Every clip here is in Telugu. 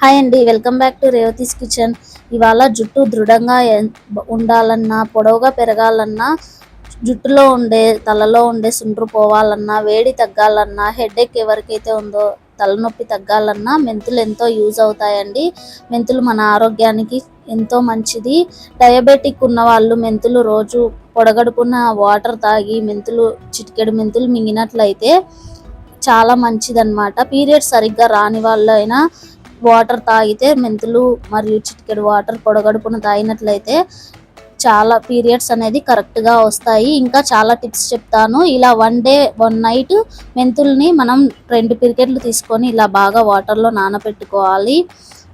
హాయ్ అండి welcome back to Revathi's kitchen. ఇవాళ జుట్టు దృఢంగా ఉండాలన్నా పొడవుగా పెరగాలన్నా జుట్టులో ఉండే తలలో ఉండే సుండ్రు పోవాలన్నా వేడి తగ్గాలన్నా హెడేక్ ఎవరికైతే ఉందో తలనొప్పి తగ్గాలన్నా మెంతులు ఎంతో యూజ్ అవుతాయండి. మెంతులు మన ఆరోగ్యానికి ఎంతో మంచిది. డయాబెటిక్ ఉన్న వాళ్ళు మెంతులు రోజు పొడగడుపున వాటర్ తాగి మెంతులు చిటికెడు మెంతులు మింగినట్లయితే చాలా మంచిదన్నమాట. పీరియడ్ సరిగ్గా రాని వాళ్ళైనా వాటర్ తాగితే మెంతులు మరియు చిటికెడు వాటర్ పొడగడుపున తాగినట్లయితే చాలా పీరియడ్స్ అనేది కరెక్ట్గా వస్తాయి. ఇంకా చాలా టిప్స్ చెప్తాను. ఇలా వన్ డే వన్ నైట్ మెంతుల్ని మనం రెండు పిరికెట్లు తీసుకొని ఇలా బాగా వాటర్లో నానబెట్టుకోవాలి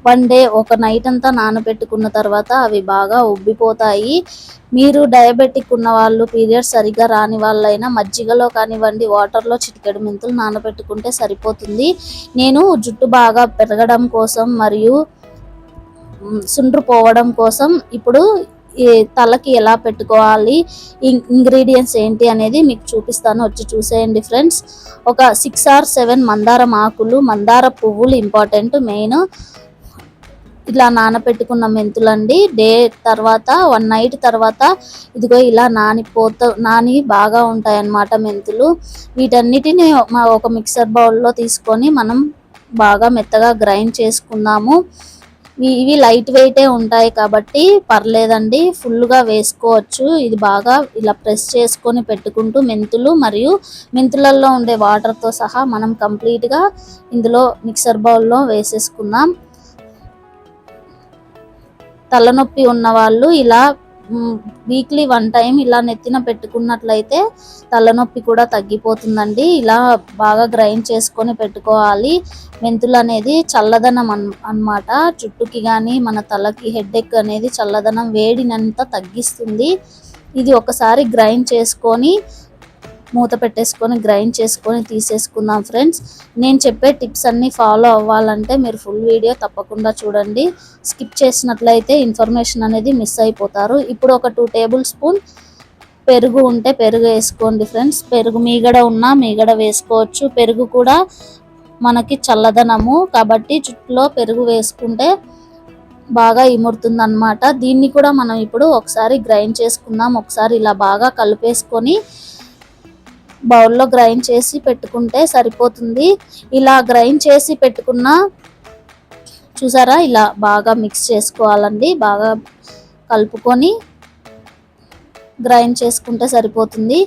వన్ డే ఒక నైట్ అంతా నానబెట్టుకున్న తర్వాత అవి బాగా ఉబ్బిపోతాయి. మీరు డయాబెటిక్ ఉన్న వాళ్ళు పీరియడ్స్ సరిగ్గా రాని వాళ్ళైనా మజ్జిగలో కానివ్వండి వాటర్లో చిటికెడు మెంతులు నానబెట్టుకుంటే సరిపోతుంది. నేను జుట్టు బాగా పెరగడం కోసం మరియు సుండ్రు పోవడం కోసం ఇప్పుడు తలకి ఎలా పెట్టుకోవాలి ఇంగ్రీడియంట్స్ ఏంటి అనేది మీకు చూపిస్తాను. వచ్చి చూసేయండి ఫ్రెండ్స్. ఒక సిక్స్ ఆర్ సెవెన్ మందారం ఆకులు మందార పువ్వులు ఇంపార్టెంట్ మెయిన్. ఇలా నానబెట్టుకున్న మెంతులండి. డే తర్వాత వన్ నైట్ తర్వాత ఇదిగో ఇలా నానిపోత నాని బాగా ఉంటాయి అన్నమాట మెంతులు. వీటన్నిటిని మా- ఒక మిక్సర్ బౌల్లో తీసుకొని మనం బాగా మెత్తగా గ్రైండ్ చేసుకుందాము. ఇవి- ఇవి లైట్ వెయిటే ఉంటాయి కాబట్టి పర్లేదండి. ఫుల్గా వేసుకోవచ్చు. ఇది బాగా ఇలా ప్రెస్ చేసుకొని పెట్టుకుంటూ మెంతులు మరియు మెంతులలో ఉండే వాటర్తో సహా మనం కంప్లీట్గా ఇందులో మిక్సర్ బౌల్లో వేసేసుకుందాం. తలనొప్పి ఉన్న వాళ్ళు ఇలా వీక్లీ వన్ టైం ఇలా నెత్తిన పెట్టుకున్నట్లయితే తలనొప్పి కూడా తగ్గిపోతుందండి. ఇలా బాగా గ్రైండ్ చేసుకొని పెట్టుకోవాలి. మెంతులు అనేది చల్లదనం అన్ అన్నమాట. చుట్టుకి కానీ మన తలకి హెడ్ఎక్ అనేది చల్లదనం వేడినంత తగ్గిస్తుంది. ఇది ఒకసారి గ్రైండ్ చేసుకొని మూత పెట్టేసుకొని గ్రైండ్ చేసుకొని తీసేసుకుందాం ఫ్రెండ్స్. నేను చెప్పే టిప్స్ అన్నీ ఫాలో అవ్వాలంటే మీరు ఫుల్ వీడియో తప్పకుండా చూడండి. స్కిప్ చేసినట్లయితే ఇన్ఫర్మేషన్ అనేది మిస్ అయిపోతారు. ఇప్పుడు ఒక టూ టేబుల్ స్పూన్ పెరుగు ఉంటే పెరుగు వేసుకోండి ఫ్రెండ్స్. పెరుగు మీగడ ఉన్నా మీగడ వేసుకోవచ్చు. పెరుగు కూడా మనకి చల్లదనము. కాబట్టి జుట్టులో పెరుగు వేసుకుంటే బాగా ఇమురుతుంది అనమాట దీన్ని కూడా మనం ఇప్పుడు ఒకసారి గ్రైండ్ చేసుకుందాం. ఒకసారి ఇలా బాగా కలిపేసుకొని బౌల్లో గ్రైండ్ చేసి పెట్టుకుంటే సరిపోతుంది. ఇలా గ్రైండ్ చేసి పెట్టుకున్న చూసారా? ఇలా బాగా మిక్స్ చేసుకోవాలండి. బాగా కలుపుకొని గ్రైండ్ చేసుకుంటే సరిపోతుంది.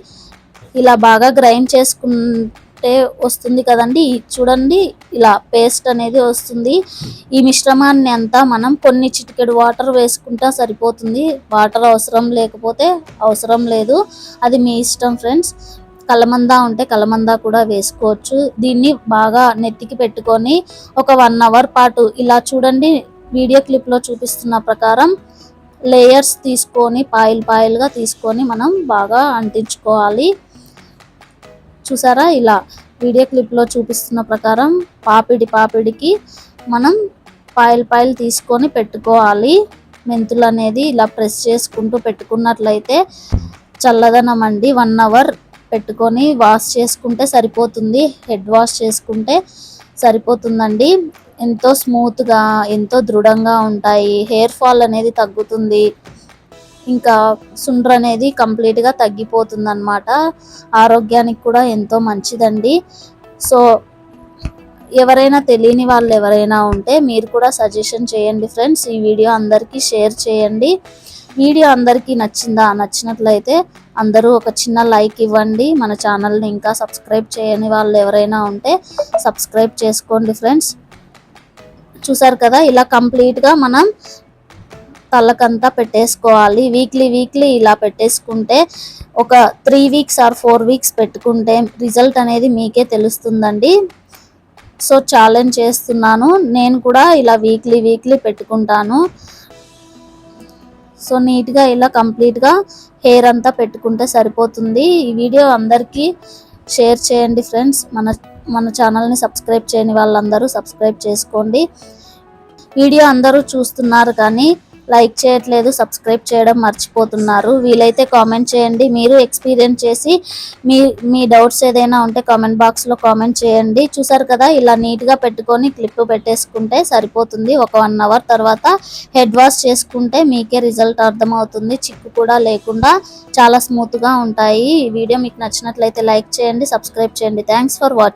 ఇలా బాగా గ్రైండ్ చేసుకుంటే వస్తుంది కదండి. ఇది చూడండి ఇలా పేస్ట్ అనేది వస్తుంది. ఈ మిశ్రమాన్ని అంతా మనం కొన్ని చిటికెడు వాటర్ వేసుకుంటే సరిపోతుంది. వాటర్ అవసరం లేకపోతే అవసరం లేదు. అది మీ ఇష్టం ఫ్రెండ్స్. కలమందా ఉంటే కలమందా కూడా వేసుకోవచ్చు. దీన్ని బాగా నెత్తికి పెట్టుకొని ఒక వన్ అవర్ పాటు ఇలా చూడండి వీడియో క్లిప్లో చూపిస్తున్న ప్రకారం లేయర్స్ తీసుకొని పాయిల్ పాయిల్గా తీసుకొని మనం బాగా అంటించుకోవాలి. చూసారా ఇలా వీడియో క్లిప్లో చూపిస్తున్న ప్రకారం పాపిడి పాపిడికి మనం పాయిల్ పాయిల్ తీసుకొని పెట్టుకోవాలి. మెంతులు అనేది ఇలా ప్రెస్ చేసుకుంటూ పెట్టుకున్నట్లయితే చల్లదనం అండి. వన్ అవర్ పెట్టుకొని వాష్ చేసుకుంటే సరిపోతుంది. హెడ్ వాష్ చేసుకుంటే సరిపోతుందండి. ఎంతో స్మూత్గా ఎంతో దృఢంగా ఉంటాయి. హెయిర్ ఫాల్ అనేది తగ్గుతుంది. ఇంకా సుండ్ర అనేది కంప్లీట్గా తగ్గిపోతుంది అనమాట ఆరోగ్యానికి కూడా ఎంతో మంచిదండి. సో ఎవరైనా తెలియని వాళ్ళు ఎవరైనా ఉంటే మీరు కూడా సజెషన్ చేయండి ఫ్రెండ్స్ ఈ వీడియో అందరికీ షేర్ చేయండి. వీడియో అందరికీ నచ్చిందా? నచ్చినట్లయితే అందరూ ఒక చిన్న లైక్ ఇవ్వండి. మన ఛానల్ని ఇంకా సబ్స్క్రైబ్ చేయని వాళ్ళు ఎవరైనా ఉంటే సబ్స్క్రైబ్ చేసుకోండి ఫ్రెండ్స్. చూసారు కదా ఇలా కంప్లీట్గా మనం తలకంతా పెట్టేసుకోవాలి. వీక్లీ వీక్లీ ఇలా పెట్టేసుకుంటే ఒక three weeks or four weeks పెట్టుకుంటే రిజల్ట్ అనేది మీకే తెలుస్తుందండి. సో ఛాలెంజ్ చేస్తున్నాను. నేను కూడా ఇలా వీక్లీ వీక్లీ పెట్టుకుంటాను. సో నీట్గా ఇలా కంప్లీట్గా హెయిర్ అంతా పెట్టుకుంటే సరిపోతుంది. ఈ వీడియో అందరికీ షేర్ చేయండి ఫ్రెండ్స్. మన మన ఛానల్ని సబ్స్క్రైబ్ చేయని వాళ్ళందరూ సబ్స్క్రైబ్ చేసుకోండి. వీడియో అందరూ చూస్తున్నారు కానీ లైక్ చేయట్లేదు సబ్స్క్రైబ్ చేయడం మర్చిపోతున్నారు. వీలైతే కామెంట్ చేయండి. మీరు ఎక్స్పీరియన్స్ చేసి మీ మీ డౌట్స్ ఏదైనా ఉంటే కామెంట్ బాక్స్లో కామెంట్ చేయండి. చూసారు కదా ఇలా నీట్గా పెట్టుకొని క్లిప్ పెట్టేసుకుంటే సరిపోతుంది. ఒక వన్ అవర్ తర్వాత హెడ్ వాష్ చేసుకుంటే మీకే రిజల్ట్ అర్థమవుతుంది. చిక్కు కూడా లేకుండా చాలా స్మూత్గా ఉంటాయి. ఈ వీడియో మీకు నచ్చినట్లయితే లైక్ చేయండి సబ్స్క్రైబ్ చేయండి. Thanks for watching.